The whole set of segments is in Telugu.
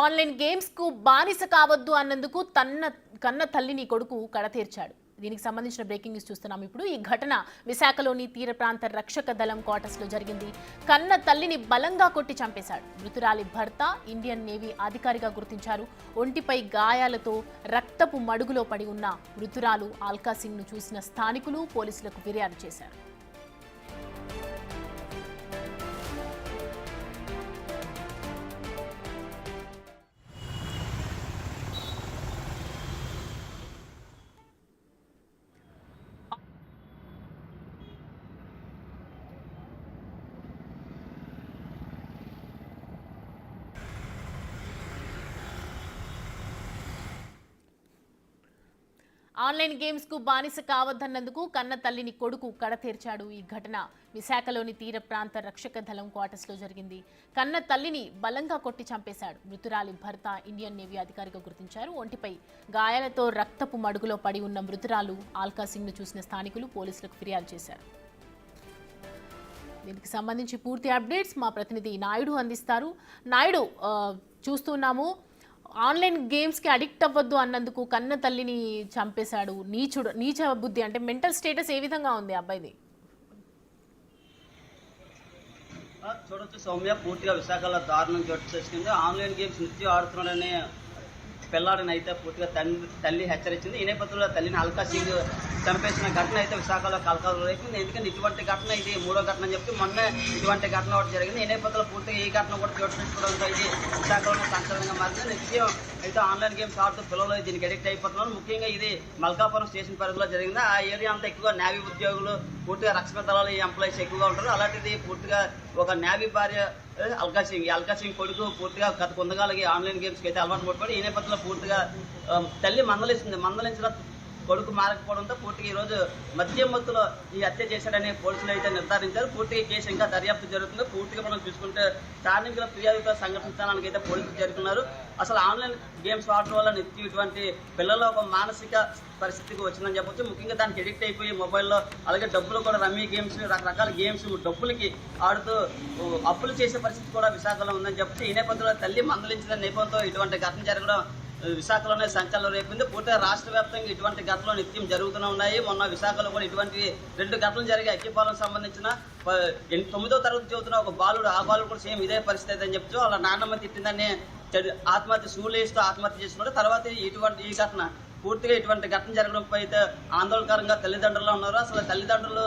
ఆన్లైన్ గేమ్స్కు బానిస కావద్దు అన్నందుకు తన్న కన్న తల్లిని కొడుకు కడతీర్చాడు దీనికి సంబంధించిన బ్రేకింగ్ న్యూస్ చూస్తున్నాం ఇప్పుడు. ఈ ఘటన విశాఖలోని తీర ప్రాంత రక్షక దళం క్వార్టర్స్లో జరిగింది. కన్న తల్లిని బలంగా కొట్టి చంపేశాడు. మృతురాలి భర్త ఇండియన్ నేవీ అధికారిగా గుర్తించారు. ఒంటిపై గాయాలతో రక్తపు మడుగులో పడి ఉన్న మృతురాలు ఆల్కా సింగ్ను చూసిన స్థానికులు పోలీసులకు ఫిర్యాదు చేశారు. ఆన్లైన్ గేమ్స్కు బానిస కావద్దన్నందుకు కన్న తల్లిని కొడుకు కడతీర్చాడు ఈ ఘటన. విశాఖలోని తీర ప్రాంత రక్షక దళం క్వార్టర్స్లో జరిగింది. కన్న తల్లిని బలంగా కొట్టి చంపేశాడు. మృతురాలి భర్త ఇండియన్ నేవీ అధికారిగా గుర్తించారు. ఒంటిపై గాయాలతో రక్తపు మడుగులో పడి ఉన్న మృతురాలు ఆల్కా సింగ్ను చూసిన స్థానికులు పోలీసులకు ఫిర్యాదు చేశారు. దీనికి సంబంధించి పూర్తి అప్డేట్స్ మా ప్రతినిధి నాయుడు అందిస్తారు. నాయుడు చూస్తున్నాము. ఆన్లైన్ గేమ్స్కి అడిక్ట్ అవ్వద్దు అన్నందుకు కన్న తల్లిని చంపేశాడు నీచుడు నీచ బుద్ధి అంటే మెంటల్ స్టేటస్ ఏ విధంగా ఉంది అబ్బాయిది? చూడొచ్చు సౌమ్య పూర్తిగా విశాఖలో దారుణం చోటు చేసుకుంది ఆన్లైన్ గేమ్స్ నిత్యం ఆడుతున్నాడని పిల్లాడిని అయితే పూర్తిగా తల్లి తల్లి హెచ్చరించింది. ఈ నేపథ్యంలో తల్లిని అల్కా సింగ్ చంపేసిన ఘటన అయితే విశాఖలో కలకాలం రేపింది ఎందుకంటే ఇటువంటి ఘటన ఇది మూడో ఘటన అని చెప్పి మొన్న ఇటువంటి ఘటన ఒకటి జరిగింది. ఈ నేపథ్యంలో పూర్తిగా ఈ ఘటన కూడా చోటు చేసుకోవడంతో ఇది విశాఖలోనే సంచలనంగా మారింది. నిత్యం అయితే ఆన్లైన్ గేమ్స్ ఆడుతూ పిల్లలు దీనికి అడిక్ట్ అయిపోతున్నారు. ముఖ్యంగా ఇది మల్కాపురం స్టేషన్ పరిధిలో జరిగింది. ఆ ఏరియా అంతా ఎక్కువగా నేవీ ఉద్యోగులు పూర్తిగా రక్షణ దళాలు ఎంప్లాయీస్ ఎక్కువగా ఉంటారు. అలాంటిది పూర్తిగా ఒక నేవీ భార్య అల్కా సింగ్ ఈ అల్కా సింగ్ కొడుకు పూర్తిగా గత కొందగాలకి ఆన్లైన్ గేమ్స్కి అయితే అలవాటు పడిపోయి ఈ నేపథ్యంలో పూర్తిగా తల్లి మందలిస్తుంది. మందలించిన కొడుకు మారకపోవడంతో పూర్తిగా ఈరోజు మద్యం మత్తులో ఈ హత్య చేశాడని పోలీసులు అయితే నిర్ధారించారు. పూర్తిగా కేసు ఇంకా దర్యాప్తు జరుగుతుంది. పూర్తిగా మనం చూసుకుంటే స్థానికుల ఫిర్యాదుతో సంఘటన స్థానానికి అయితే పోలీసులు చేరుకున్నారు. అసలు ఆన్లైన్ గేమ్స్ ఆడటం వల్ల నిత్యం ఇటువంటి పిల్లల్లో ఒక మానసిక పరిస్థితికి వచ్చిందని చెప్పొచ్చు. ముఖ్యంగా దానికి ఎడిక్ట్ అయిపోయి మొబైల్లో అలాగే డబ్బులు కూడా రమ్మీ గేమ్స్ రకరకాల గేమ్స్ డబ్బులకి ఆడుతూ అప్పులు చేసే పరిస్థితి కూడా విశాఖలో ఉందని చెప్పి ఈ నేపథ్యంలో తల్లి మందలించిన నేపథ్యంతో ఇటువంటి ఘటన జరగడం విశాఖలోనే సంచలనం రేపింది. పూర్తిగా రాష్ట్ర వ్యాప్తంగా ఇటువంటి ఘటనలు నిత్యం జరుగుతూనే ఉన్నాయి. మొన్న విశాఖలో కూడా ఇటువంటి రెండు ఘటనలు జరిగి అక్కిపాలకు సంబంధించిన తొమ్మిదో తరగతి చదువుతున్న ఒక బాలుడు ఆ బాలుడు కూడా సేమ్ ఇదే పరిస్థితి అని చెప్తూ వాళ్ళ నాన్నమ్మ తిట్టిందని చెడు ఆత్మహత్య సూలేస్తూ ఆత్మహత్య చేసుకున్నాడు తర్వాత ఇటువంటి ఈ ఘటన పూర్తిగా ఇటువంటి ఘటన జరగడంపై అయితే ఆందోళనకరంగా తల్లిదండ్రులు ఉన్నారు. అసలు తల్లిదండ్రులు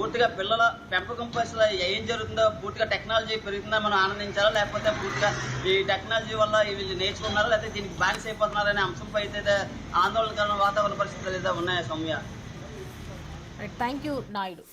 పూర్తిగా పిల్లల పెంపకం అసలు ఏం జరుగుతుందో పూర్తిగా టెక్నాలజీ పెరుగుతుందా మనం ఆనందించాలా? లేకపోతే పూర్తిగా ఈ టెక్నాలజీ వల్ల వీళ్ళు నేర్చుకున్నారా లేకపోతే దీనికి బానిస అయిపోతున్నారనే అంశంపై అయితే ఆందోళనకరమైన వాతావరణ పరిస్థితులు అయితే ఉన్నాయి సౌమ్య? Thank you Naidu.